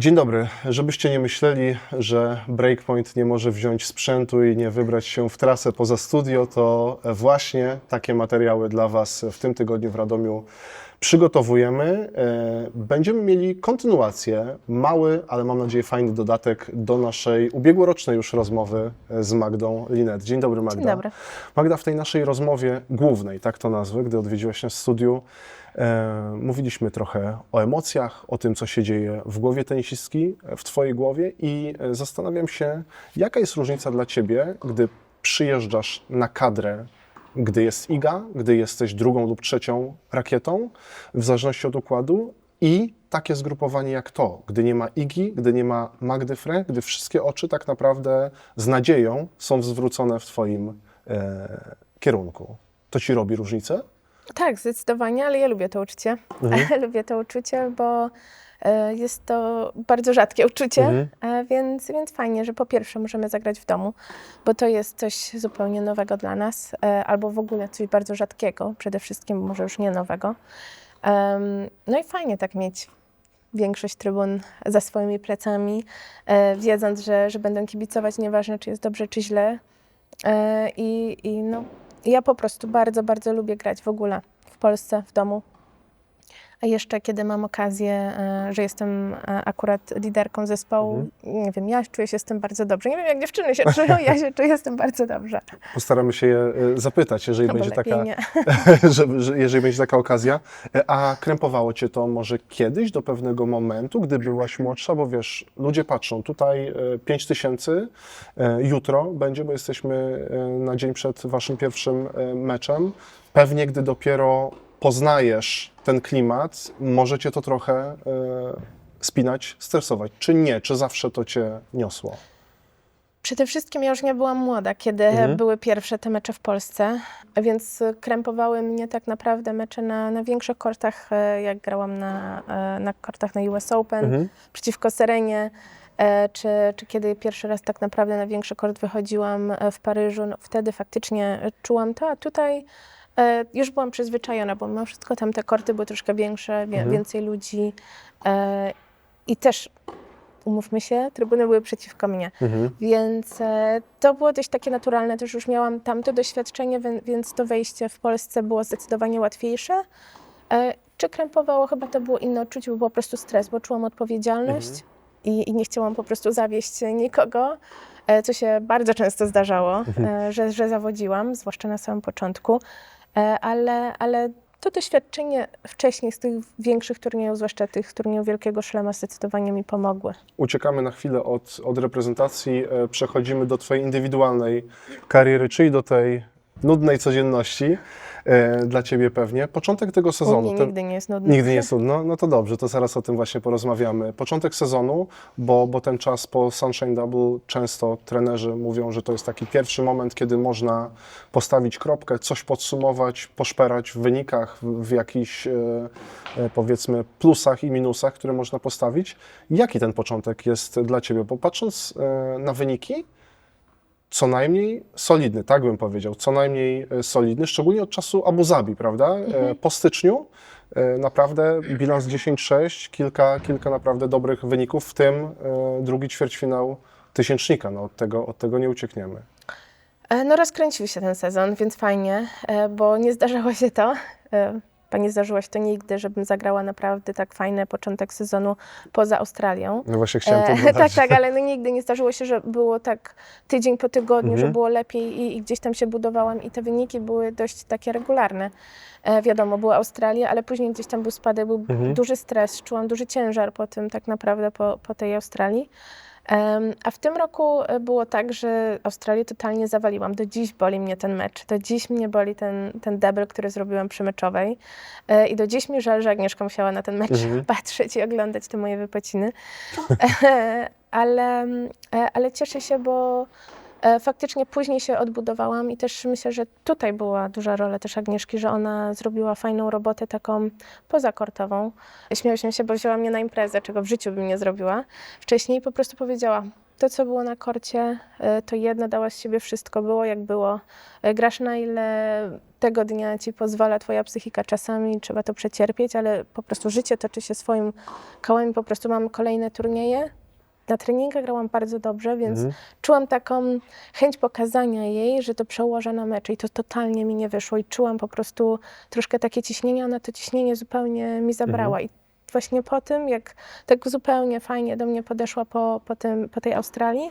Dzień dobry. Żebyście nie myśleli, że Breakpoint nie może wziąć sprzętu i nie wybrać się w trasę poza studio, to właśnie takie materiały dla Was w tym tygodniu w Radomiu przygotowujemy. E, Będziemy mieli kontynuację, mały, ale mam nadzieję fajny dodatek do naszej ubiegłorocznej już rozmowy z Magdą Linet. Dzień dobry Magda. Dzień dobry. Magda, w tej naszej rozmowie głównej, tak to nazwę, gdy odwiedziłaś nas w studiu, mówiliśmy trochę o emocjach, o tym, co się dzieje w głowie tenisistki, w Twojej głowie i e, zastanawiam się, jaka jest różnica dla Ciebie, gdy przyjeżdżasz na kadrę, gdy jest IGA, gdy jesteś drugą lub trzecią rakietą, w zależności od układu, i takie zgrupowanie jak to, gdy nie ma IGI, gdy nie ma Magdy Frey, gdy wszystkie oczy tak naprawdę z nadzieją są zwrócone w Twoim e, kierunku. To Ci robi różnicę? Tak, zdecydowanie, ale ja lubię to uczucie. Mhm. lubię to uczucie, bo e, jest to bardzo rzadkie uczucie, Mhm. e, więc, więc fajnie, że po pierwsze możemy zagrać w domu, bo to jest coś zupełnie nowego dla nas, e, albo w ogóle coś bardzo rzadkiego, przede wszystkim może już nie nowego. No i fajnie tak mieć większość trybun za swoimi plecami, wiedząc, że, że będą kibicować, nieważne czy jest dobrze, czy źle. I, i no, ja po prostu bardzo, bardzo lubię grać w ogóle w Polsce, w domu. A jeszcze kiedy mam okazję, e, że jestem e, akurat liderką zespołu, nie wiem, ja czuję się z tym bardzo dobrze. Nie wiem, jak dziewczyny się czują, ja się czuję z tym bardzo dobrze. Postaramy się je zapytać, jeżeli Albo będzie taka, że, że, jeżeli będzie taka okazja. E, A krępowało Cię to może kiedyś do pewnego momentu, gdy byłaś młodsza, bo wiesz, ludzie patrzą, tutaj e, 5 tysięcy, jutro będzie, bo jesteśmy na dzień przed Waszym pierwszym meczem. Pewnie gdy dopiero poznajesz ten klimat, może Cię to trochę e, spinać, stresować. Czy nie? Czy zawsze to Cię niosło? Przede wszystkim ja już nie byłam młoda, kiedy Mhm. były pierwsze te mecze w Polsce, więc krępowały mnie tak naprawdę mecze na, na większych kortach, e, jak grałam na, e, na kortach na US Open, Mhm. przeciwko Serenie, czy, czy kiedy pierwszy raz tak naprawdę na większy kort wychodziłam w Paryżu, no wtedy faktycznie czułam to, a tutaj już byłam przyzwyczajona, bo mimo wszystko tam te korty były troszkę większe, Mhm. więcej ludzi e, i też, umówmy się, trybuny były przeciwko mnie. Mhm. Więc e, to było dość takie naturalne, też już miałam tamto doświadczenie, więc to wejście w Polsce było zdecydowanie łatwiejsze. E, Czy krępowało? Chyba to było inne odczucie, bo było po prostu stres, bo czułam odpowiedzialność i, i nie chciałam po prostu zawieść nikogo, e, co się bardzo często zdarzało, e, że, że zawodziłam, zwłaszcza na samym początku, E, ale, ale to doświadczenie wcześniej z tych większych turniejów, zwłaszcza tych turniejów Wielkiego Szlema, zdecydowanie mi pomogły. Uciekamy na chwilę od, od reprezentacji, e, przechodzimy do Twojej indywidualnej kariery, czyli do tej nudnej codzienności e, dla Ciebie pewnie. Początek tego sezonu. ten- nigdy nie jest nudny. Nigdy nie jest nudno? No to dobrze, to zaraz o tym właśnie porozmawiamy. Początek sezonu, bo, bo ten czas po Sunshine Double często trenerzy mówią, że to jest taki pierwszy moment, kiedy można postawić kropkę, coś podsumować, poszperać w wynikach, w, w jakichś e, e, powiedzmy plusach i minusach, które można postawić. Jaki ten początek jest dla Ciebie? Bo patrząc e, na wyniki, co najmniej solidny, tak bym powiedział, co najmniej e, solidny, szczególnie od czasu Abu Zabi, prawda? E, Po styczniu e, naprawdę bilans 10-6, kilka, kilka naprawdę dobrych wyników, w tym drugi ćwierćfinał tysięcznika, no od tego, od tego nie uciekniemy. No rozkręcił się ten sezon, więc fajnie, bo nie zdarzało się to. Nie zdarzyło się to nigdy, żebym zagrała naprawdę tak fajny początek sezonu poza Australią. No właśnie chciałem to E, dodać. tak, tak, ale no nigdy nie zdarzyło się, że było tak tydzień po tygodniu, Mhm. że było lepiej i, i gdzieś tam się budowałam i te wyniki były dość takie regularne. E, wiadomo, była Australia, ale później gdzieś tam był spadek, był Mhm. duży stres, czułam duży ciężar po tym tak naprawdę, po, po tej Australii. A w tym roku e, było tak, że Australię totalnie zawaliłam. Do dziś boli mnie ten mecz. Do dziś mnie boli ten, ten double, który zrobiłam przy meczowej. E, I do dziś mi żal, że Agnieszka musiała na ten mecz Mhm. patrzeć i oglądać te moje wypociny. Ale, e, ale cieszę się, bo faktycznie później się odbudowałam i też myślę, że tutaj była duża rola też Agnieszki, że ona zrobiła fajną robotę taką pozakortową. Śmiałyśmy się, bo wzięła mnie na imprezę, czego w życiu bym nie zrobiła. Wcześniej po prostu powiedziała, to co było na korcie, e, to jedno dała z siebie wszystko, było jak było. E, Grasz na ile tego dnia ci pozwala twoja psychika czasami, trzeba to przecierpieć, ale po prostu życie toczy się swoim kołem, po prostu mam kolejne turnieje. Na treningach grałam bardzo dobrze, więc Mhm. czułam taką chęć pokazania jej, że to przełożę na mecze i to totalnie mi nie wyszło i czułam po prostu troszkę takie ciśnienie, ona to ciśnienie zupełnie mi zabrała i właśnie po tym, jak tak zupełnie fajnie do mnie podeszła po, po, tym, po tej Australii,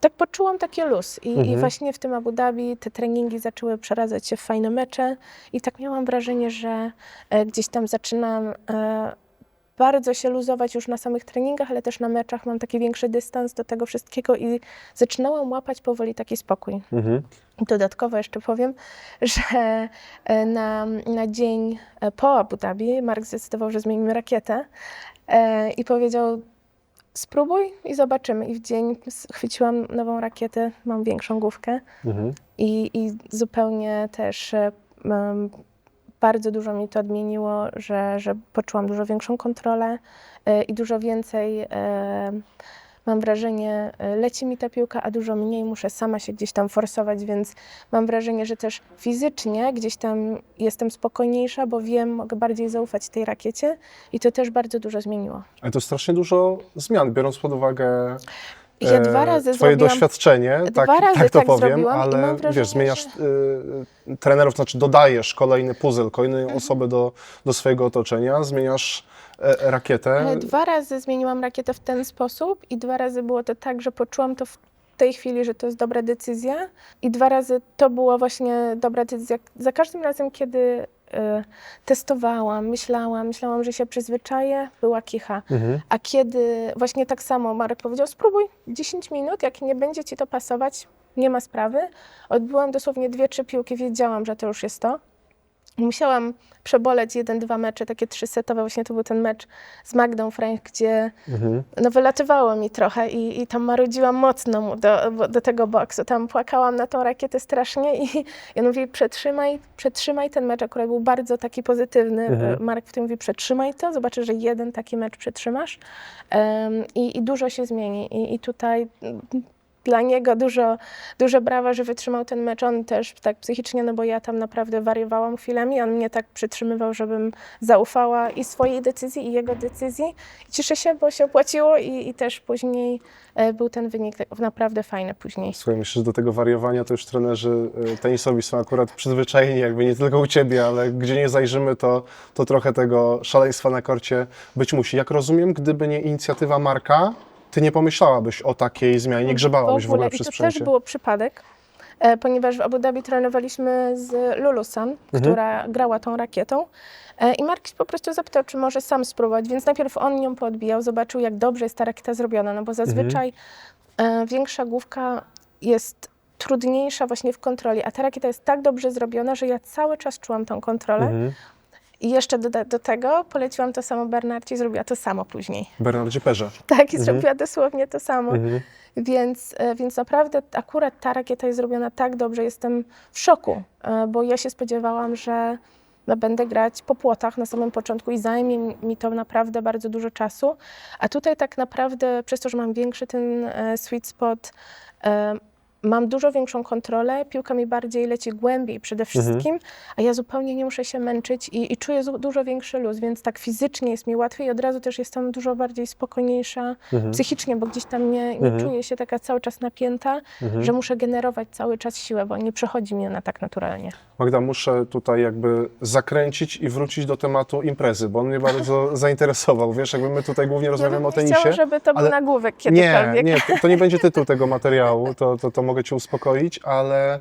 tak poczułam taki luz I, i Mhm. właśnie w tym Abu Dhabi te treningi zaczęły przeradzać się w fajne mecze i tak miałam wrażenie, że e, gdzieś tam zaczynam e, bardzo się luzować już na samych treningach, ale też na meczach mam taki większy dystans do tego wszystkiego i zaczynałam łapać powoli taki spokój. Mhm. Dodatkowo jeszcze powiem, że e, na, na dzień e, po Abu Dhabi Mark zdecydował, że zmienimy rakietę e, i powiedział spróbuj i zobaczymy. I w dzień chwyciłam nową rakietę, mam większą główkę Mhm. i, i zupełnie też em, bardzo dużo mi to odmieniło, że, że poczułam dużo większą kontrolę e, i dużo więcej, e, mam wrażenie, e, leci mi ta piłka, a dużo mniej muszę sama się gdzieś tam forsować, więc mam wrażenie, że też fizycznie gdzieś tam jestem spokojniejsza, bo wiem, mogę bardziej zaufać tej rakiecie i to też bardzo dużo zmieniło. Ale to strasznie dużo zmian, biorąc pod uwagę Ja e, dwa razy Twoje doświadczenie, dwa tak, razy tak to tak powiem, ale wrażenie, wiesz, zmieniasz że- y, trenerów, znaczy dodajesz kolejny puzzle, kolejną Mhm. osobę do, do swojego otoczenia, zmieniasz e, rakietę. Ale dwa razy zmieniłam rakietę w ten sposób i dwa razy było to tak, że poczułam to w tej chwili, że to jest dobra decyzja i dwa razy to była właśnie dobra decyzja. Za każdym razem, kiedy testowałam, myślałam, myślałam, że się przyzwyczaję, była kicha. Mhm. A kiedy właśnie tak samo Marek powiedział, spróbuj 10 minut, jak nie będzie ci to pasować, nie ma sprawy. Odbyłam dosłownie dwie, trzy piłki, wiedziałam, że to już jest to. Musiałam przeboleć jeden, dwa mecze, takie trzysetowe. Właśnie to był ten mecz z Magdą Frank, gdzie Mhm. no, wylatywało mi trochę i, i tam marudziłam mocno mu do, do tego boksu. Tam płakałam na tą rakietę strasznie i ja mówię, przetrzymaj, przetrzymaj ten mecz. Akurat był bardzo taki pozytywny. Mhm. Marek w tym mówi, przetrzymaj to, zobaczysz, że jeden taki mecz przetrzymasz Em, i, i dużo się zmieni. I, i tutaj dla niego dużo, duże brawa, że wytrzymał ten mecz. On też tak psychicznie, no bo ja tam naprawdę wariowałam chwilami. On mnie tak przytrzymywał, żebym zaufała i swojej decyzji, i jego decyzji. I cieszę się, bo się opłaciło i, i też później e, był ten wynik tak naprawdę fajny później. Słuchaj, myślę, że do tego wariowania to już trenerzy e, tenisowi są akurat przyzwyczajeni, jakby nie tylko u Ciebie, ale gdzie nie zajrzymy, to, to trochę tego szaleństwa na korcie być musi. Jak rozumiem, gdyby nie inicjatywa Marka, Ty nie pomyślałabyś o takiej zmianie, nie grzebałabyś w ogóle I przy to sprzęcie. też było przypadek, e, ponieważ w Abu Dhabi trenowaliśmy z Lulusan, Mhm. która grała tą rakietą. E, I Mark po prostu zapytał, czy może sam spróbować, więc najpierw on ją podbijał, zobaczył, jak dobrze jest ta rakieta zrobiona, no bo zazwyczaj e, większa główka jest trudniejsza właśnie w kontroli, a ta rakieta jest tak dobrze zrobiona, że ja cały czas czułam tą kontrolę. Mhm. I jeszcze do, do tego poleciłam to samo Bernardzie i zrobiła to samo później. Bernardzie Perze. Tak, i zrobiła dosłownie to samo. Mhm. Więc, e, więc naprawdę akurat ta rakieta jest zrobiona tak dobrze, jestem w szoku, e, bo ja się spodziewałam, że no, będę grać po płotach na samym początku i zajmie mi- to naprawdę bardzo dużo czasu. A tutaj tak naprawdę, przez to, że mam większy ten e, sweet spot, mam dużo większą kontrolę, piłka mi bardziej leci głębiej przede wszystkim, a ja zupełnie nie muszę się męczyć i, i czuję zu- dużo większy luz, więc tak fizycznie jest mi łatwiej i od razu też jestem dużo bardziej spokojniejsza Mhm. psychicznie, bo gdzieś tam nie, nie Mhm. czuję się taka cały czas napięta, Mhm. że muszę generować cały czas siłę, bo nie przychodzi mi ona tak naturalnie. Magda, muszę tutaj jakby zakręcić i wrócić do tematu imprezy, bo on mnie bardzo zainteresował. Wiesz, jakby my tutaj głównie rozmawiamy o ja nie chciała, tenisie. żeby to ale- był nagłówek Nie, kiedykolwiek. nie, to, to nie będzie tytuł tego materiału, to, to, to mogę Cię uspokoić, ale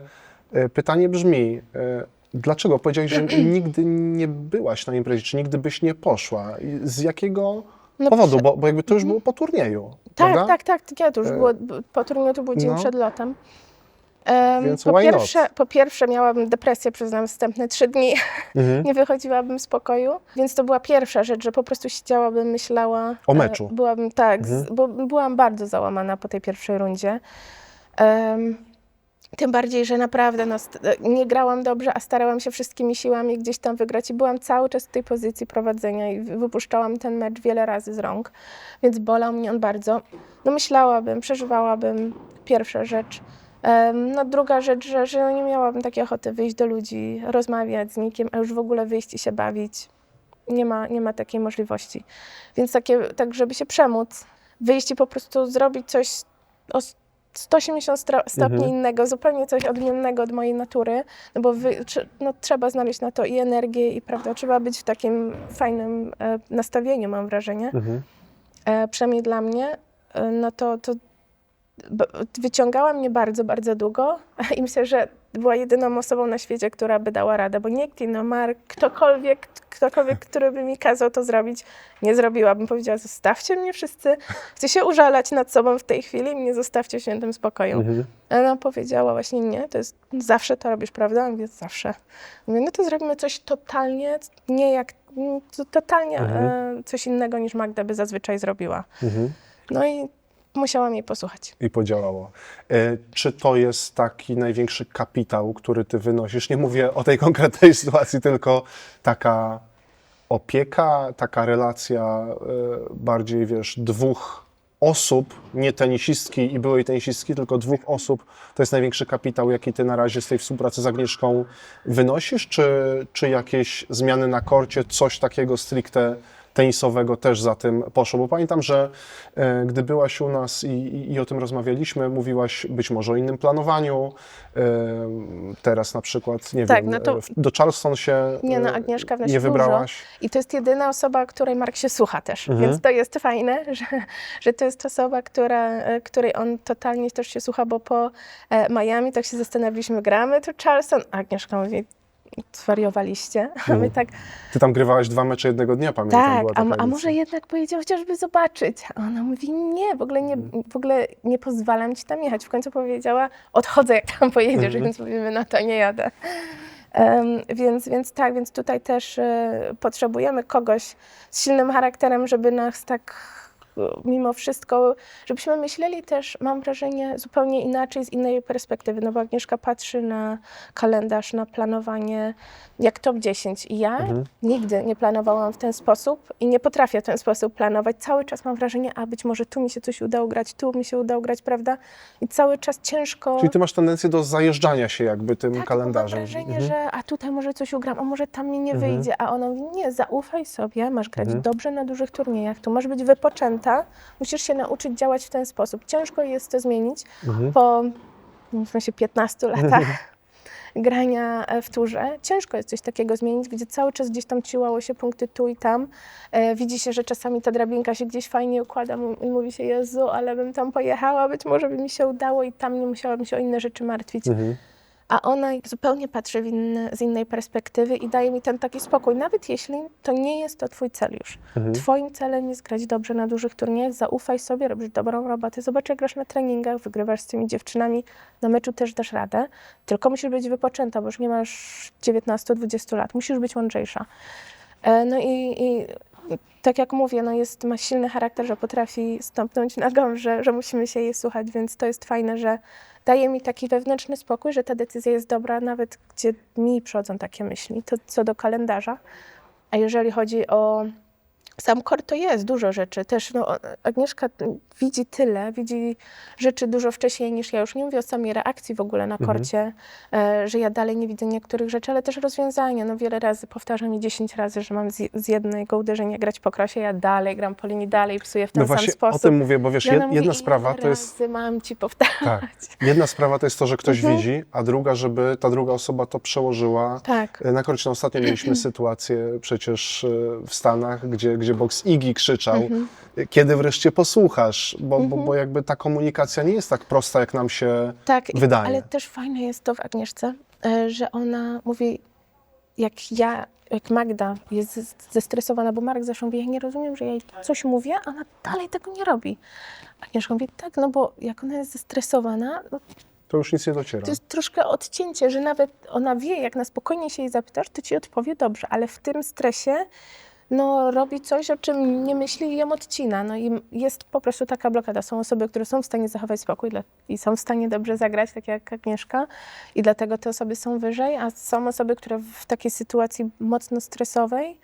e, pytanie brzmi, e, dlaczego powiedziałeś, że nigdy nie byłaś na imprezie, czy nigdy byś nie poszła? Z jakiego No powodu? Bo, bo jakby to już było po turnieju, Tak, prawda? tak, tak, ja to już E, było, po turnieju to był dzień no. przed lotem. Em, Więc po, why not? pierwsze, po pierwsze miałabym depresję przez następne trzy dni, Mhm. nie wychodziłabym z pokoju, więc to była pierwsza rzecz, że po prostu siedziałabym, myślała. O e, meczu. Byłabym, tak, Mhm. z, bo byłam bardzo załamana po tej pierwszej rundzie. Tym bardziej, że naprawdę no, nie grałam dobrze, a starałam się wszystkimi siłami gdzieś tam wygrać i byłam cały czas w tej pozycji prowadzenia i wy- wypuszczałam ten mecz wiele razy z rąk, więc bolał mnie on bardzo. No myślałabym, przeżywałabym, pierwsza rzecz. No druga rzecz, że, że nie miałabym takiej ochoty wyjść do ludzi, rozmawiać z nikim, a już w ogóle wyjść i się bawić. Nie ma, nie ma takiej możliwości. Więc takie, tak żeby się przemóc, wyjść i po prostu zrobić coś 180 stra- stopni Mhm. innego, zupełnie coś odmiennego od mojej natury, no bo wy, no, trzeba znaleźć na to i energię, i prawda, trzeba być w takim fajnym e, nastawieniu, mam wrażenie Mhm. e, przynajmniej dla mnie, e, no to, to wyciągała mnie bardzo, bardzo długo i myślę, że była jedyną osobą na świecie, która by dała radę, bo nikt inny, Mark, ktokolwiek, ktokolwiek, który by mi kazał to zrobić, nie zrobiłabym. Powiedziała, zostawcie mnie wszyscy, chcę się użalać nad sobą w tej chwili, mnie zostawcie w świętym spokoju. Mhm. Ona powiedziała właśnie nie, to jest, zawsze to robisz, prawda? Ja Mówię, zawsze. Mówię, no to zrobimy coś totalnie, nie jak, to totalnie e, coś innego niż Magda by zazwyczaj zrobiła. Mhm. No i musiałam jej posłuchać. I podziałało. E, Czy to jest taki największy kapitał, który ty wynosisz? Nie mówię o tej konkretnej sytuacji, tylko taka opieka, taka relacja e, bardziej, wiesz, dwóch osób, nie tenisistki i byłej tenisistki, tylko dwóch osób, to jest największy kapitał, jaki ty na razie z tej współpracy z Agnieszką wynosisz, czy, czy jakieś zmiany na korcie, coś takiego stricte tenisowego też za tym poszło? Bo pamiętam, że e, gdy byłaś u nas i, i, i o tym rozmawialiśmy, mówiłaś być może o innym planowaniu, e, teraz na przykład, nie Tak, wiem, no to- e, do Charleston się Nie no, Agnieszka nie dużo. wybrałaś. I to jest jedyna osoba, której Mark się słucha też, Mhm. więc to jest fajne, że, że to jest osoba, która, której on totalnie też się słucha, bo po Miami tak się zastanawialiśmy, gramy tu Charleston, Agnieszka mówi, zwariowaliście, a my tak, Ty tam grywałaś dwa mecze jednego dnia, pamiętam. tak, była a, taka a edycja. może jednak pojedzie chociażby zobaczyć, a ona mówi, nie, w ogóle nie, Mhm. w ogóle nie pozwalam ci tam jechać, w końcu powiedziała, odchodzę jak tam pojedziesz, Mhm. więc mówimy, no to nie jadę. Em, więc, więc tak, więc tutaj też e, potrzebujemy kogoś z silnym charakterem, żeby nas tak mimo wszystko, żebyśmy myśleli też, mam wrażenie, zupełnie inaczej, z innej perspektywy, no bo Agnieszka patrzy na kalendarz, na planowanie jak top 10 i ja Mhm. nigdy nie planowałam w ten sposób i nie potrafię w ten sposób planować. Cały czas mam wrażenie, a być może tu mi się coś udało grać, tu mi się udało grać, prawda? I cały czas ciężko... Czyli ty masz tendencję do zajeżdżania się jakby tym Tak, kalendarzem. Mam wrażenie, Mhm. że a tutaj może coś ugram, a może tam mi nie Mhm. wyjdzie, a ona mówi, nie, zaufaj sobie, masz grać Mhm. dobrze na dużych turniejach, tu masz być wypoczęta, musisz się nauczyć działać w ten sposób. Ciężko jest to zmienić Mhm. po w sensie 15 latach grania e, w turze. Ciężko jest coś takiego zmienić, gdzie cały czas gdzieś tam ciłało się punkty tu i tam. E, widzi się, że czasami ta drabinka się gdzieś fajnie układa i mówi się, Jezu, ale bym tam pojechała, być może by mi się udało i tam nie musiałabym się o inne rzeczy martwić Mhm. A ona zupełnie patrzy inny, z innej perspektywy i daje mi ten taki spokój. Nawet jeśli to nie jest to twój cel już. Mhm. Twoim celem jest grać dobrze na dużych turniejach, zaufaj sobie, robisz dobrą robotę, zobacz jak grasz na treningach, wygrywasz z tymi dziewczynami, na meczu też dasz radę, tylko musisz być wypoczęta, bo już nie masz 19-20 lat, musisz być mądrzejsza. E, No i, i tak jak mówię, no jest, ma silny charakter, że potrafi stąpnąć nogą, że, że musimy się jej słuchać, więc to jest fajne, że daje mi taki wewnętrzny spokój, że ta decyzja jest dobra, nawet gdzie mi przychodzą takie myśli, to co do kalendarza. A jeżeli chodzi o sam kort, to jest dużo rzeczy. Też no, Agnieszka widzi tyle, widzi rzeczy dużo wcześniej niż ja. Już nie mówię o samej reakcji w ogóle na Mhm. korcie, e, że ja dalej nie widzę niektórych rzeczy, ale też rozwiązania. No wiele razy powtarza mi 10 razy, że mam z, z jednego uderzenia grać po krosie, ja dalej gram po linii, dalej psuję w ten No sam właśnie sposób. o tym mówię, bo wiesz, jed, jedna "Ile sprawa to jest... mam ci powtarzać. Tak. Jedna sprawa to jest to, że ktoś Mhm. widzi, a druga, żeby ta druga osoba to przełożyła. Tak. Na korcie no, ostatnio mieliśmy sytuację przecież e, w Stanach, gdzie, gdzie boks Igi krzyczał, Mhm. kiedy wreszcie posłuchasz, bo, bo, bo jakby ta komunikacja nie jest tak prosta, jak nam się Tak, wydaje. ale też fajne jest to w Agnieszce, e, że ona mówi, jak ja, jak Magda jest zestresowana, bo Marek zawsze mówi, ja nie rozumiem, że ja jej coś mówię, a ona dalej tego nie robi. Agnieszka mówi, tak, no bo jak ona jest zestresowana, no To już nic nie dociera. to jest troszkę odcięcie, że nawet ona wie, jak na spokojnie się jej zapytasz, to ci odpowie dobrze, ale w tym stresie no, robi coś, o czym nie myśli i ją odcina. No i jest po prostu taka blokada. Są osoby, które są w stanie zachować spokój dla- i są w stanie dobrze zagrać, tak jak Agnieszka i dlatego te osoby są wyżej, a są osoby, które w takiej sytuacji mocno stresowej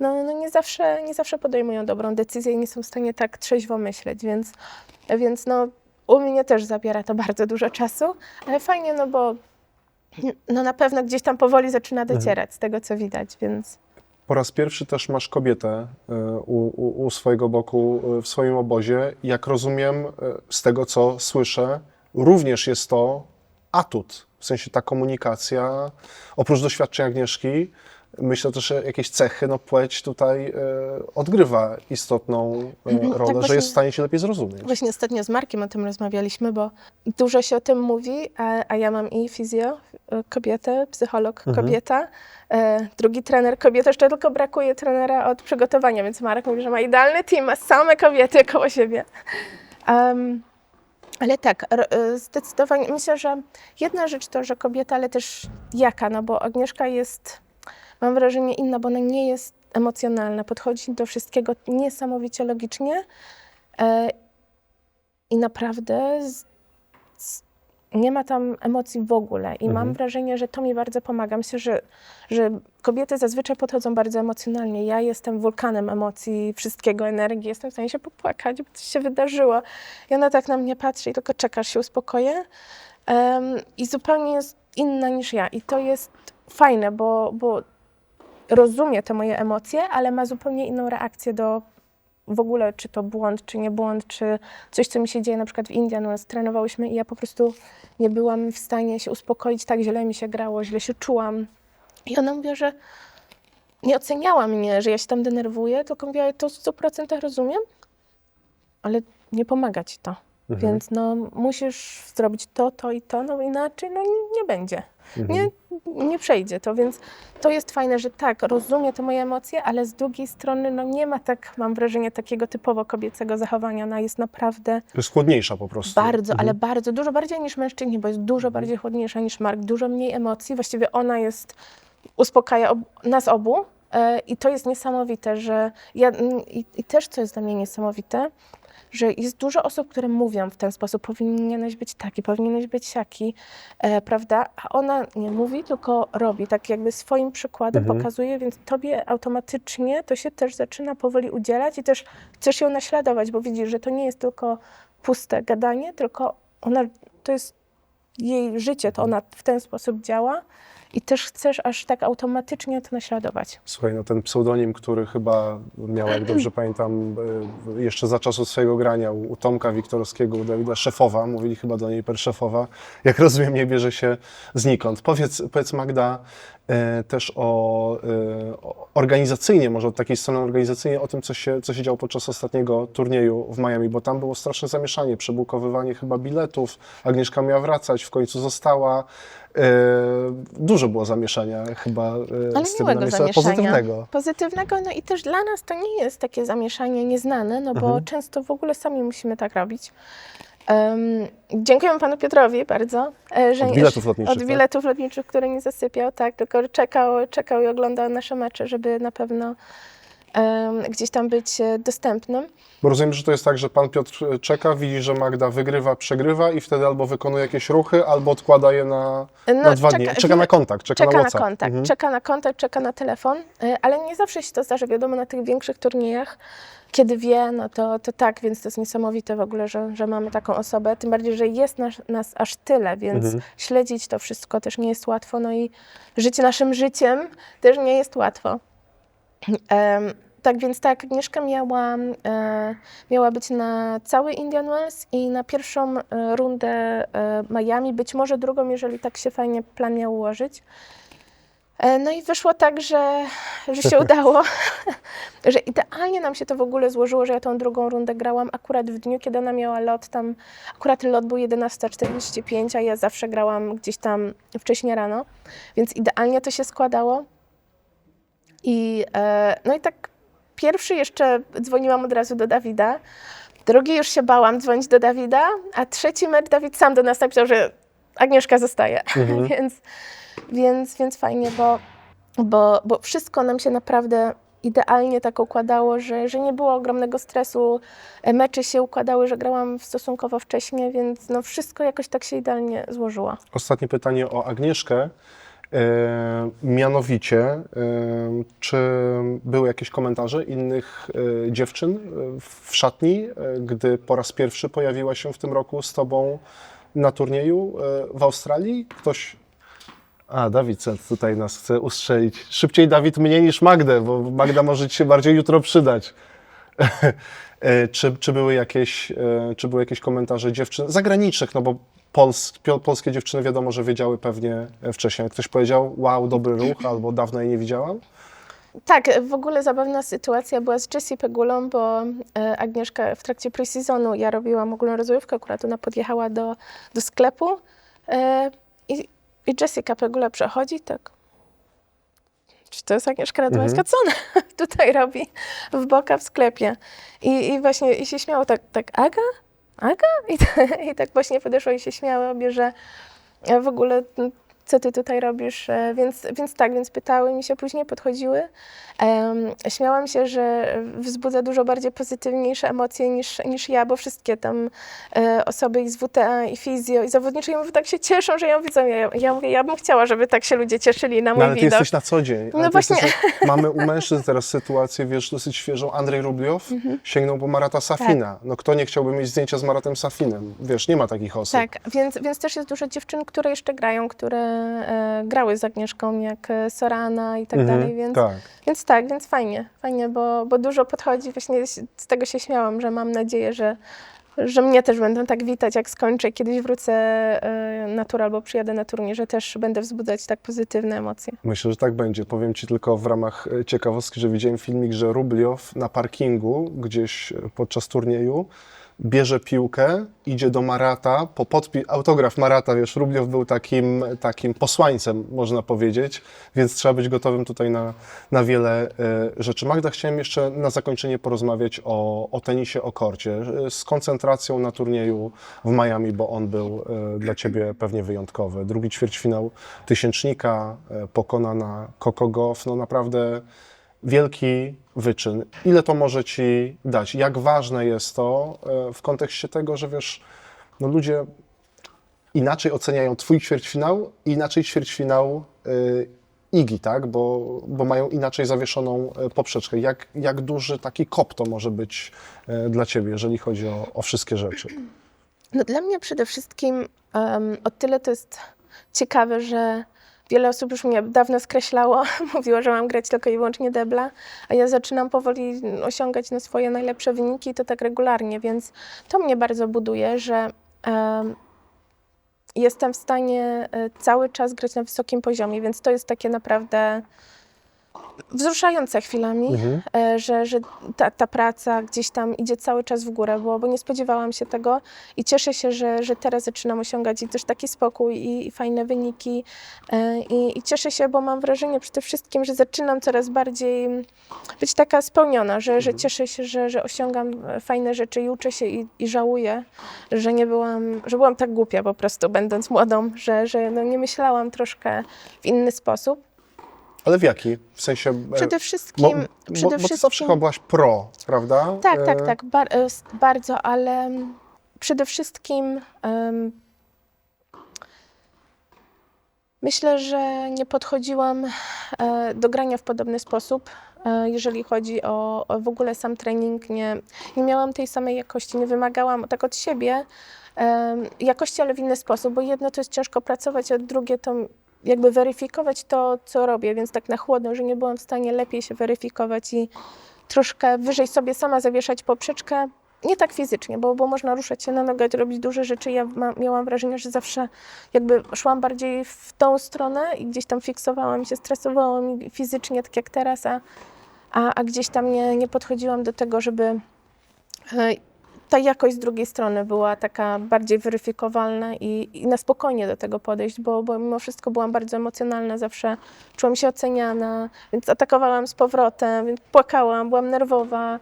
no, no nie, zawsze, nie zawsze podejmują dobrą decyzję i nie są w stanie tak trzeźwo myśleć, więc, więc no u mnie też zabiera to bardzo dużo czasu, ale fajnie, no bo no na pewno gdzieś tam powoli zaczyna docierać z tego, co widać, więc Po raz pierwszy też masz kobietę y, u, u, u swojego boku y, w swoim obozie. Jak rozumiem, y, z tego co słyszę, również jest to atut. W sensie ta komunikacja, oprócz doświadczeń Agnieszki, myślę też, że jakieś cechy, no płeć tutaj y, odgrywa istotną y, Mhm, tak rolę, że właśnie- jest w stanie się lepiej zrozumieć. Właśnie ostatnio z Markiem o tym rozmawialiśmy, bo dużo się o tym mówi, a, a ja mam i fizjo e, kobietę, psycholog Mhm. kobieta, e, drugi trener kobieta, jeszcze tylko brakuje trenera od przygotowania, więc Marek mówi, że ma idealny team, ma same kobiety koło siebie. Em, ale tak, e, zdecydowanie myślę, że jedna rzecz to, że kobieta, ale też jaka, no bo Agnieszka jest, mam wrażenie, inna, bo ona nie jest emocjonalna, podchodzi do wszystkiego niesamowicie logicznie. E, I naprawdę z, z, nie ma tam emocji w ogóle. I mam Mhm. wrażenie, że to mi bardzo pomaga. Myślę, że, że kobiety zazwyczaj podchodzą bardzo emocjonalnie. Ja jestem wulkanem emocji, wszystkiego, energii. Jestem w stanie się popłakać, bo coś się wydarzyło. I ona tak na mnie patrzy i tylko czeka, aż się uspokoję. Em, I zupełnie jest inna niż ja. I to jest fajne, bo, bo rozumie te moje emocje, ale ma zupełnie inną reakcję do w ogóle, czy to błąd, czy nie błąd, czy coś, co mi się dzieje na przykład w Indian Wells. Trenowałyśmy i ja po prostu nie byłam w stanie się uspokoić, tak źle mi się grało, źle się czułam. I ona mówiła, że nie oceniała mnie, że ja się tam denerwuję, tylko mówiła, to w 100% rozumiem, ale nie pomaga ci to. Mhm. Więc no, musisz zrobić to, to i to, no inaczej no, nie będzie. Nie, nie przejdzie to, więc to jest fajne, że tak, rozumie te moje emocje, ale z drugiej strony no, nie ma tak, mam wrażenie, takiego typowo kobiecego zachowania. Ona jest naprawdę Jest chłodniejsza po prostu. bardzo, Mhm. ale bardzo, dużo bardziej niż mężczyźni, bo jest dużo bardziej chłodniejsza niż Mark, dużo mniej emocji. Właściwie ona jest, uspokaja ob, nas obu. E, I to jest niesamowite, że ja, mm, i, i też co jest dla mnie niesamowite, że jest dużo osób, które mówią w ten sposób, powinieneś być taki, powinieneś być siaki, e, prawda? A ona nie mówi, tylko robi, tak jakby swoim przykładem Mhm. pokazuje, więc tobie automatycznie to się też zaczyna powoli udzielać i też chcesz ją naśladować, bo widzisz, że to nie jest tylko puste gadanie, tylko ona, to jest jej życie, to ona w ten sposób działa i też chcesz aż tak automatycznie to naśladować. Słuchaj, no ten pseudonim, który chyba miał, jak dobrze pamiętam, y, jeszcze za czasów swojego grania u Tomka Wiktorowskiego, u Dawida Szefowa, mówili chyba do niej per Szefowa, jak rozumiem, nie bierze się znikąd. Powiedz, powiedz Magda też o, o organizacyjnie, może od takiej strony organizacyjnej, o tym, co się, co się działo podczas ostatniego turnieju w Miami, bo tam było straszne zamieszanie, przebukowywanie chyba biletów, Agnieszka miała wracać, w końcu została. Y, Dużo było zamieszania chyba Ale z tym miłego na miejscu, zamieszania. pozytywnego. Pozytywnego, no i też dla nas to nie jest takie zamieszanie nieznane, no bo Mhm. często w ogóle sami musimy tak robić. Um, dziękujemy panu Piotrowi bardzo. e, Że Od biletów lotniczych, Od tak? biletów lotniczych, który nie zasypiał, tak, tylko czekał, czekał i oglądał nasze mecze, żeby na pewno gdzieś tam być e, dostępnym. Bo rozumiem, że to jest tak, że pan Piotr czeka, widzi, że Magda wygrywa, przegrywa i wtedy albo wykonuje jakieś ruchy, albo odkłada je na, No, na dwa dni. czeka- Czeka na kontakt, czeka, Czeka na na WhatsApp. kontakt, Mhm. czeka na kontakt, czeka na telefon, y, ale nie zawsze się to zdarza. Wiadomo, na tych większych turniejach, kiedy wie, no to, to tak, więc to jest niesamowite w ogóle, że, że mamy taką osobę. Tym bardziej, że jest nas, nas aż tyle, więc Mhm. śledzić to wszystko też nie jest łatwo. No i życie naszym życiem też nie jest łatwo. Tak więc tak, Agnieszka miała, e, miała być na cały Indian Wells i na pierwszą e, rundę e, Miami, być może drugą, jeżeli tak się fajnie plan miał ułożyć. No i wyszło tak, że, że się udało, że idealnie nam się to w ogóle złożyło, że ja tą drugą rundę grałam akurat w dniu, kiedy ona miała lot tam, akurat lot był 11.45, a ja zawsze grałam gdzieś tam wcześniej rano, więc idealnie to się składało. I, e, no i tak pierwszy jeszcze dzwoniłam od razu do Dawida, drugi już się bałam dzwonić do Dawida, a trzeci mecz Dawid sam do nas napisał, że Agnieszka zostaje, Mhm. więc, więc, więc fajnie, bo, bo, bo wszystko nam się naprawdę idealnie tak układało, że, że nie było ogromnego stresu, e, mecze się układały, że grałam stosunkowo wcześnie, więc no wszystko jakoś tak się idealnie złożyło. Ostatnie pytanie o Agnieszkę. E, mianowicie, e, czy były jakieś komentarze innych e, dziewczyn w szatni, gdy po raz pierwszy pojawiła się w tym roku z tobą na turnieju w Australii? Ktoś. A, Dawid tutaj nas chce ustrzelić. Szybciej Dawid mnie niż Magdę, bo Magda może ci się bardziej jutro przydać. Czy, czy, były jakieś, czy były jakieś komentarze dziewczyn zagranicznych, no bo pols, polskie dziewczyny wiadomo, że wiedziały pewnie wcześniej. Jak ktoś powiedział, wow, dobry ruch, albo dawno jej nie widziałam. Tak, w ogóle zabawna sytuacja była z Jessie Pegulą, bo e, Agnieszka w trakcie pre-seasonu, ja robiłam ogólną rozrywkę, akurat ona podjechała do, do sklepu e, i, i Jessica Pegula przechodzi tak. Czy to jest Agnieszka Radwańska? Co ona tutaj robi w boka w sklepie? I, i właśnie i się śmiało tak, tak Aga? Aga? I, I tak właśnie podeszło i się śmiały obie, że w ogóle co ty tutaj robisz? E, Więc, więc tak, więc pytały mi się, później podchodziły. Em, śmiałam się, że wzbudza dużo bardziej pozytywniejsze emocje niż, niż ja, bo wszystkie tam e, osoby i z WTA, i fizjo, i zawodnicze, ja mówię, tak się cieszą, że ją widzą. Ja, ja mówię, ja bym chciała, żeby tak się ludzie cieszyli na mój No, ale ty widok. jesteś na co dzień. No właśnie. Jesteś, mamy u mężczyzn teraz sytuację, wiesz, dosyć świeżą. Andrzej Rubliow sięgnął po Marata Safina. No kto nie chciałby mieć zdjęcia z Maratem Safinem? Wiesz, nie ma takich osób. Tak, więc, więc też jest dużo dziewczyn, które jeszcze grają, które e, grały z Agnieszką, jak e, Sorana i tak Mhm, dalej, więc Tak. Więc tak, więc fajnie, fajnie, bo, bo dużo podchodzi. Właśnie z tego się śmiałam, że mam nadzieję, że, że mnie też będą tak witać, jak skończę, kiedyś wrócę e, na tur albo przyjadę na turniej, że też będę wzbudzać tak pozytywne emocje. Myślę, że tak będzie. Powiem Ci tylko w ramach e, ciekawostki, że widziałem filmik, że Rubliow na parkingu gdzieś e, podczas turnieju bierze piłkę, idzie do Marata, po podpi- autograf Marata, wiesz, Rubliow był takim, takim posłańcem, można powiedzieć, więc trzeba być gotowym tutaj na, na wiele e, rzeczy. Magda, chciałem jeszcze na zakończenie porozmawiać o, o tenisie, o korcie, e, z koncentracją na turnieju w Miami, bo on był e, dla Ciebie pewnie wyjątkowy. Drugi ćwierćfinał tysięcznika, e, pokonana Coco Gauff, no naprawdę wielki wyczyn. Ile to może Ci dać? Jak ważne jest to e, w kontekście tego, że wiesz, no ludzie inaczej oceniają Twój ćwierćfinał i inaczej ćwierćfinał y, Igi, tak? Bo, bo mają inaczej zawieszoną e, poprzeczkę. Jak, jak duży taki kop to może być e, dla Ciebie, jeżeli chodzi o, o wszystkie rzeczy? No dla mnie przede wszystkim em, o tyle to jest ciekawe, że wiele osób już mnie dawno skreślało, mówiło, że mam grać tylko i wyłącznie debla, a ja zaczynam powoli osiągać no, swoje najlepsze wyniki to tak regularnie, więc to mnie bardzo buduje, że em, jestem w stanie e, cały czas grać na wysokim poziomie, więc to jest takie naprawdę wzruszające chwilami, Mhm. e, że, że ta, ta praca gdzieś tam idzie cały czas w górę, bo, bo nie spodziewałam się tego i cieszę się, że, że teraz zaczynam osiągać i też taki spokój i, i fajne wyniki E, I, i cieszę się, bo mam wrażenie przede wszystkim, że zaczynam coraz bardziej być taka spełniona, że, że cieszę się, że, że osiągam fajne rzeczy i uczę się i, i żałuję, że nie byłam, że byłam tak głupia po prostu będąc młodą, że, że no nie myślałam troszkę w inny sposób. Ale w jaki? W sensie... e, Przede wszystkim, bo, przede bo zawsze wszystkim chyba byłaś pro, prawda? Tak, tak, E, tak, bar, e, bardzo, ale mm, przede wszystkim em, myślę, że nie podchodziłam do grania w podobny sposób, jeżeli chodzi o, o w ogóle sam trening. Nie, nie miałam tej samej jakości, nie wymagałam tak od siebie jakości, ale w inny sposób, bo jedno to jest ciężko pracować, a drugie to jakby weryfikować to, co robię, więc tak na chłodno, że nie byłam w stanie lepiej się weryfikować i troszkę wyżej sobie sama zawieszać poprzeczkę. Nie tak fizycznie, bo, bo można ruszać się na nogę, robić duże rzeczy. Ja ma, miałam wrażenie, że zawsze jakby szłam bardziej w tą stronę i gdzieś tam fiksowałam się, stresowałam fizycznie, tak jak teraz, a, a, a gdzieś tam nie, nie podchodziłam do tego, żeby e, ta jakość z drugiej strony była taka bardziej weryfikowalna i, i na spokojnie do tego podejść, bo, bo mimo wszystko byłam bardzo emocjonalna, zawsze czułam się oceniana, więc atakowałam z powrotem, więc płakałam, byłam nerwowa,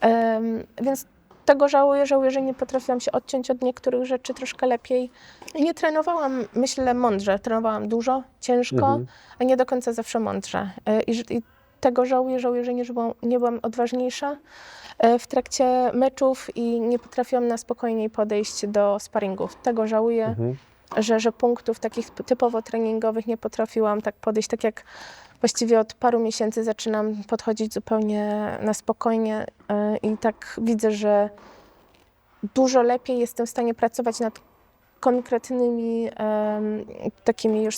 em, więc tego żałuję, żałuję, że nie potrafiłam się odciąć od niektórych rzeczy troszkę lepiej. Nie trenowałam, myślę, mądrze. Trenowałam dużo, ciężko, Mhm. a nie do końca zawsze mądrze. E, I, że- i tego żałuję, żałuję, że nie, byłam, nie byłam odważniejsza w trakcie meczów i nie potrafiłam na spokojniej podejść do sparingów. Tego żałuję. Mhm. że, że punktów takich typowo treningowych nie potrafiłam tak podejść, tak jak właściwie od paru miesięcy zaczynam podchodzić zupełnie na spokojnie y, i tak widzę, że dużo lepiej jestem w stanie pracować nad konkretnymi takimi już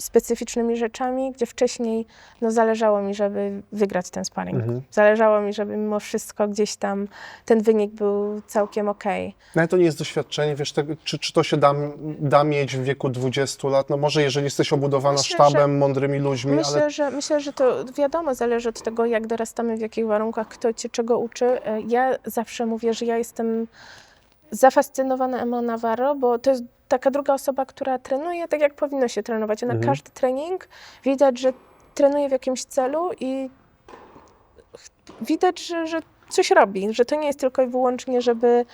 specyficznymi rzeczami, gdzie wcześniej no, zależało mi, żeby wygrać ten sparring. Mhm. Zależało mi, żeby mimo wszystko gdzieś tam ten wynik był całkiem okej. No ale to nie jest doświadczenie, wiesz, tego, czy, czy to się da, da mieć w wieku 20 lat? No może jeżeli jesteś obudowana Myślę, sztabem, mądrymi ludźmi, Myślę, ale że, myślę, że to wiadomo, zależy od tego, jak dorastamy, w jakich warunkach, kto cię czego uczy. E, Ja zawsze mówię, że ja jestem zafascynowana Emma Navarro, bo to jest taka druga osoba, która trenuje tak, jak powinno się trenować. Ona Mhm. każdy trening widać, że trenuje w jakimś celu i widać, że, że coś robi, że to nie jest tylko i wyłącznie, żeby,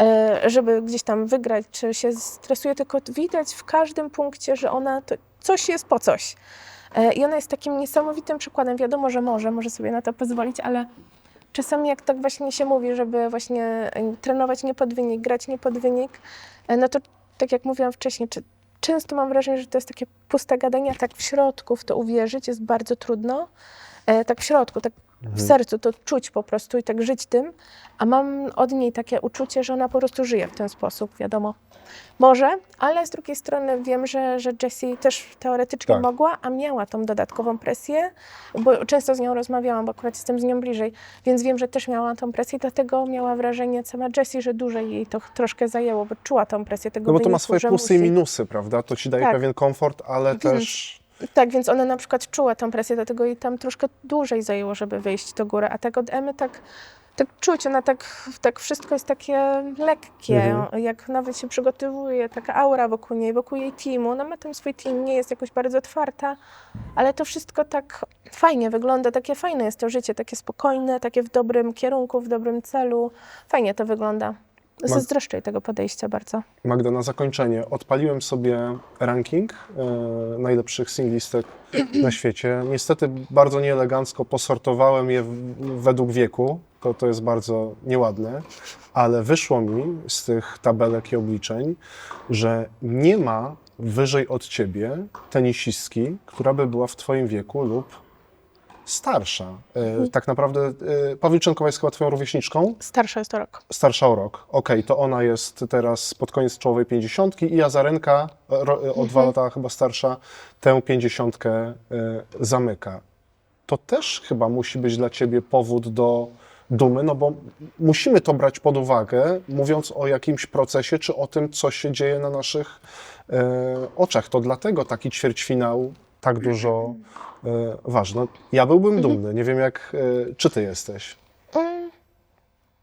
e, żeby gdzieś tam wygrać, czy się stresuje, tylko widać w każdym punkcie, że ona to coś jest po coś. E, I ona jest takim niesamowitym przykładem. Wiadomo, że może, może sobie na to pozwolić, ale czasami jak tak właśnie się mówi, żeby właśnie trenować nie pod wynik, grać nie pod wynik, e, no to tak jak mówiłam wcześniej, czy, często mam wrażenie, że to jest takie puste gadanie, a tak w środku w to uwierzyć jest bardzo trudno. E, tak w środku, tak w sercu to czuć po prostu i tak żyć tym, a mam od niej takie uczucie, że ona po prostu żyje w ten sposób, wiadomo. Może, ale z drugiej strony wiem, że, że Jessie też teoretycznie Tak. mogła, a miała tą dodatkową presję, bo często z nią rozmawiałam, bo akurat jestem z nią bliżej, więc wiem, że też miała tą presję, dlatego miała wrażenie sama Jessie, że dłużej jej to troszkę zajęło, bo czuła tą presję tego no bo to ma wyniku, swoje że plusy i musi. minusy, prawda? To ci daje Tak. pewien komfort, ale też Tak, więc ona na przykład czuła tą presję, dlatego jej tam troszkę dłużej zajęło, żeby wyjść do góry, a tak od Emy tak, tak czuć, ona tak, tak wszystko jest takie lekkie, Mhm. jak nawet się przygotowuje, taka aura wokół niej, wokół jej teamu, ona ma tam swój team, nie jest jakoś bardzo otwarta, ale to wszystko tak fajnie wygląda, takie fajne jest to życie, takie spokojne, takie w dobrym kierunku, w dobrym celu, fajnie to wygląda. Zazdroszczę jej tego podejścia bardzo. Magda, na zakończenie. Odpaliłem sobie ranking e, najlepszych singlistek na świecie. Niestety bardzo nieelegancko posortowałem je w, według wieku. To, to jest bardzo nieładne, ale wyszło mi z tych tabelek i obliczeń, że nie ma wyżej od ciebie tenisistki, która by była w twoim wieku lub starsza. E, tak naprawdę e, Pawliczynkowa jest chyba twoją rówieśniczką? Starsza jest to rok. Starsza o rok. Okej, to ona jest teraz pod koniec czołowej pięćdziesiątki i Azarenka, e, ro, o dwa lata chyba starsza, tę pięćdziesiątkę zamyka. To też chyba musi być dla ciebie powód do dumy, no bo musimy to brać pod uwagę, mówiąc o jakimś procesie, czy o tym, co się dzieje na naszych e, oczach. To dlatego taki ćwierćfinał tak dużo e, ważny. No, Ja byłbym dumny. Nie wiem, jak, e, czy ty jesteś. Mm.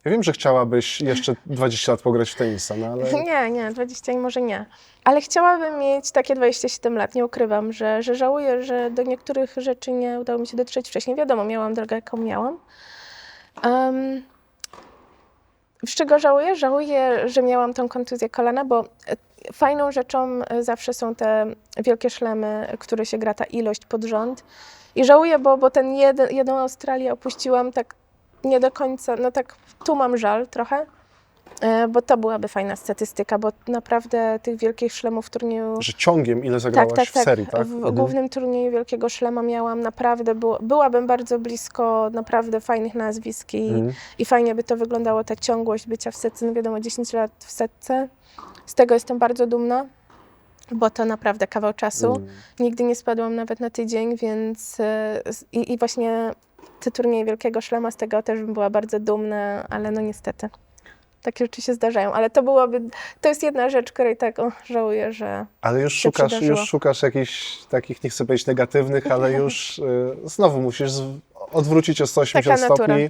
Ja wiem, że chciałabyś jeszcze 20 lat pograć w tenisa, no ale Nie, nie, 20 i może nie. Ale chciałabym mieć takie 27 lat, nie ukrywam, że, że żałuję, że do niektórych rzeczy nie udało mi się dotrzeć wcześniej. Wiadomo, miałam drogę, jaką miałam. Um, z czego żałuję? Żałuję, że miałam tą kontuzję kolana, bo fajną rzeczą e, zawsze są te wielkie szlemy, które się gra, ta ilość pod rząd. I żałuję, bo, bo ten jeden, jedną Australię opuściłam tak nie do końca, no tak tu mam żal trochę, Bo to byłaby fajna statystyka, bo naprawdę tych wielkich szlemów w turnieju. że ciągiem ile zagrałaś w serii, tak? W Mhm. głównym turnieju Wielkiego Szlema miałam naprawdę, było, byłabym bardzo blisko naprawdę fajnych nazwisk i, Mhm. i fajnie by to wyglądało, ta ciągłość bycia w setce. No wiadomo, 10 lat w setce. Z tego jestem bardzo dumna, bo to naprawdę kawał czasu. Mm. Nigdy nie spadłam nawet na tydzień, więc e, i, i właśnie te turnieje Wielkiego Szlema, z tego też bym była bardzo dumna, ale no niestety. Takie rzeczy się zdarzają, ale to byłoby, to jest jedna rzecz, której tak o, żałuję, że Ale już szukasz, przydarzyło. już szukasz jakichś takich, nie chcę powiedzieć negatywnych, ale już y, znowu musisz z, odwrócić o 180 Taka natura. stopni,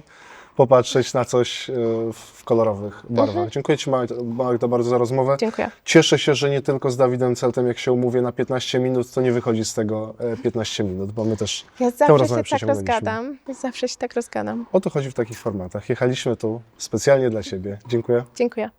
popatrzeć na coś y, w kolorowych barwach. Mhm. Dziękuję Ci Magda, bardzo za rozmowę. dziękuję. Cieszę się, że nie tylko z Dawidem Celtem, jak się umówię na 15 minut, to nie wychodzi z tego e, 15 minut, bo my też Ja zawsze rozmowę się tak rozgadam, zawsze się tak rozgadam. o to chodzi w takich formatach. Jechaliśmy tu specjalnie dla Ciebie. Dziękuję. Dziękuję.